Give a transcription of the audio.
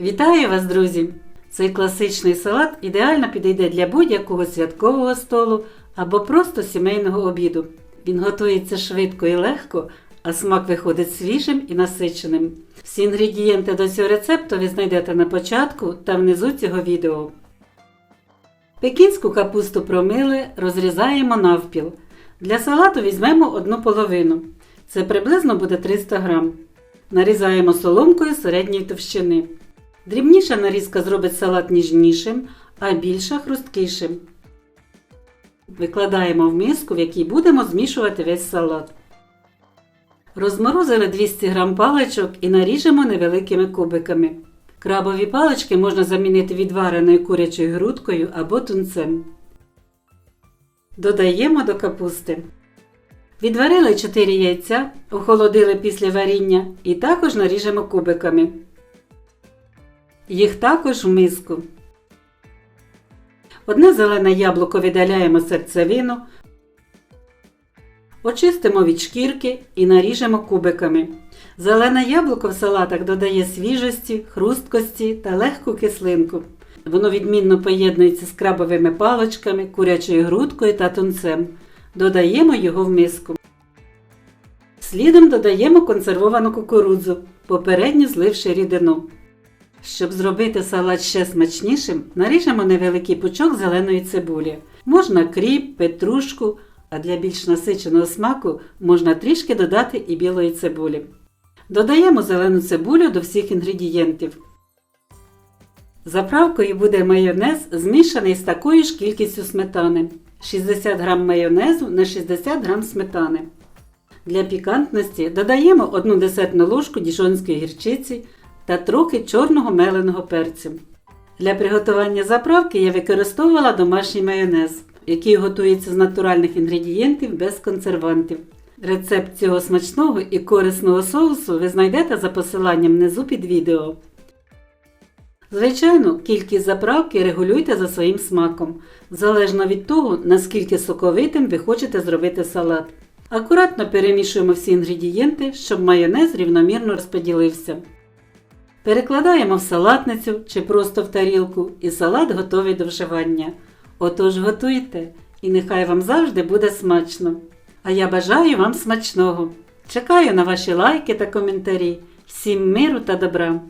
Вітаю вас, друзі! Цей класичний салат ідеально підійде для будь-якого святкового столу або просто сімейного обіду. Він готується швидко і легко, а смак виходить свіжим і насиченим. Всі інгредієнти до цього рецепту ви знайдете на початку та внизу цього відео. Пекінську капусту промили, розрізаємо навпіл. Для салату візьмемо одну половину. Це приблизно буде 300 грам. Нарізаємо соломкою середньої товщини. Дрібніша нарізка зробить салат ніжнішим, а більша хрусткішим. Викладаємо в миску, в якій будемо змішувати весь салат. Розморозили 200 г паличок і наріжемо невеликими кубиками. Крабові палички можна замінити відвареною курячою грудкою або тунцем. Додаємо до капусти. Відварили 4 яйця, охолодили після варіння і також наріжемо кубиками. Їх також в миску. Одне зелене яблуко видаляємо серцевину, очистимо від шкірки і наріжемо кубиками. Зелене яблуко в салатах додає свіжості, хрусткості та легку кислинку. Воно відмінно поєднується з крабовими паличками, курячою грудкою та тунцем. Додаємо його в миску. Слідом додаємо консервовану кукурудзу, попередньо зливши рідину. Щоб зробити салат ще смачнішим, наріжемо невеликий пучок зеленої цибулі. Можна кріп, петрушку, а для більш насиченого смаку можна трішки додати і білої цибулі. Додаємо зелену цибулю до всіх інгредієнтів. Заправкою буде майонез, змішаний з такою ж кількістю сметани. 60 г майонезу на 60 г сметани. Для пікантності додаємо 1 десертну ложку діжонської гірчиці та трохи чорного меленого перцю. Для приготування заправки я використовувала домашній майонез, який готується з натуральних інгредієнтів без консервантів. Рецепт цього смачного і корисного соусу ви знайдете за посиланням внизу під відео. Звичайно, кількість заправки регулюйте за своїм смаком, залежно від того, наскільки соковитим ви хочете зробити салат. Акуратно перемішуємо всі інгредієнти, щоб майонез рівномірно розподілився. Перекладаємо в салатницю чи просто в тарілку, і салат готовий до вживання. Отож готуйте, і нехай вам завжди буде смачно. А я бажаю вам смачного. Чекаю на ваші лайки та коментарі. Всім миру та добра!